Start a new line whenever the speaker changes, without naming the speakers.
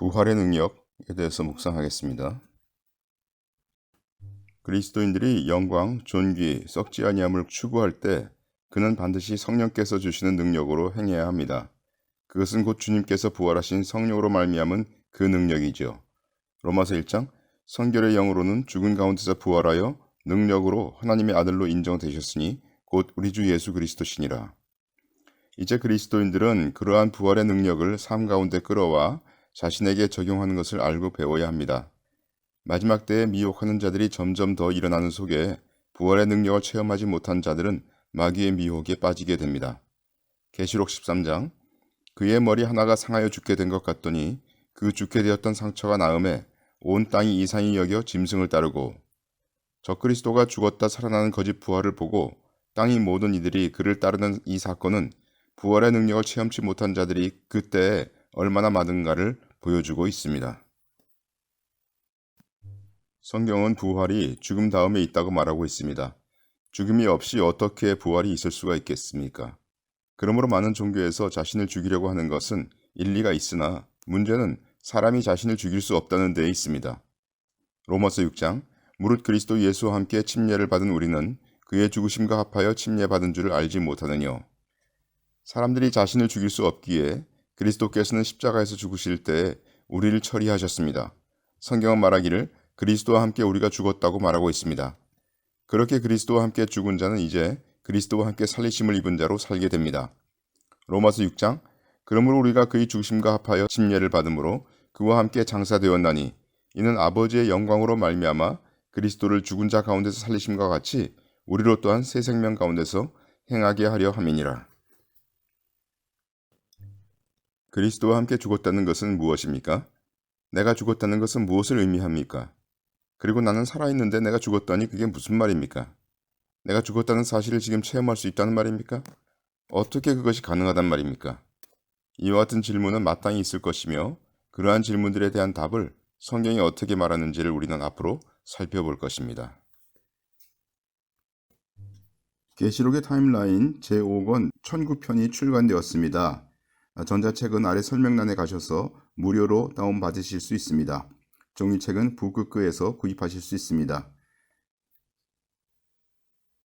부활의 능력에 대해서 묵상하겠습니다. 그리스도인들이 영광, 존귀, 썩지 아니함을 추구할 때 그는 반드시 성령께서 주시는 능력으로 행해야 합니다. 그것은 곧 주님께서 부활하신 성령으로 말미암은 그 능력이죠. 로마서 1장 성결의 영으로는 죽은 가운데서 부활하여 능력으로 하나님의 아들로 인정되셨으니 곧 우리 주 예수 그리스도시니라. 이제 그리스도인들은 그러한 부활의 능력을 삶 가운데 끌어와 자신에게 적용하는 것을 알고 배워야 합니다. 마지막 때에 미혹하는 자들이 점점 더 일어나는 속에 부활의 능력을 체험하지 못한 자들은 마귀의 미혹에 빠지게 됩니다. 계시록 13장 그의 머리 하나가 상하여 죽게 된 것 같더니 그 죽게 되었던 상처가 나음에 온 땅이 이상히 여겨 짐승을 따르고 적그리스도가 죽었다 살아나는 거짓 부활을 보고 땅의 모든 이들이 그를 따르는 이 사건은 부활의 능력을 체험치 못한 자들이 그때에 얼마나 많은가를 보여주고 있습니다. 성경은 부활이 죽음 다음에 있다고 말하고 있습니다. 죽음이 없이 어떻게 부활이 있을 수가 있겠습니까? 그러므로 많은 종교에서 자신을 죽이려고 하는 것은 일리가 있으나 문제는 사람이 자신을 죽일 수 없다는 데에 있습니다. 로마서 6장 무릇 그리스도 예수와 함께 침례를 받은 우리는 그의 죽으심과 합하여 침례받은 줄을 알지 못하느뇨. 사람들이 자신을 죽일 수 없기에 그리스도께서는 십자가에서 죽으실 때 우리를 처리하셨습니다. 성경은 말하기를 그리스도와 함께 우리가 죽었다고 말하고 있습니다. 그렇게 그리스도와 함께 죽은 자는 이제 그리스도와 함께 살리심을 입은 자로 살게 됩니다. 로마서 6장 그러므로 우리가 그의 죽으심과 합하여 침례를 받음으로 그와 함께 장사되었나니 이는 아버지의 영광으로 말미암아 그리스도를 죽은 자 가운데서 살리심과 같이 우리로 또한 새 생명 가운데서 행하게 하려 함이니라. 그리스도와 함께 죽었다는 것은 무엇입니까? 내가 죽었다는 것은 무엇을 의미합니까? 그리고 나는 살아있는데 내가 죽었다니 그게 무슨 말입니까? 내가 죽었다는 사실을 지금 체험할 수 있다는 말입니까? 어떻게 그것이 가능하단 말입니까? 이와 같은 질문은 마땅히 있을 것이며 그러한 질문들에 대한 답을 성경이 어떻게 말하는지를 우리는 앞으로 살펴볼 것입니다. 계시록의 타임라인 제5권 1009편이 출간되었습니다. 전자책은 아래 설명란에 가셔서 무료로 다운받으실 수 있습니다. 종이책은 북극크에서 구입하실 수 있습니다.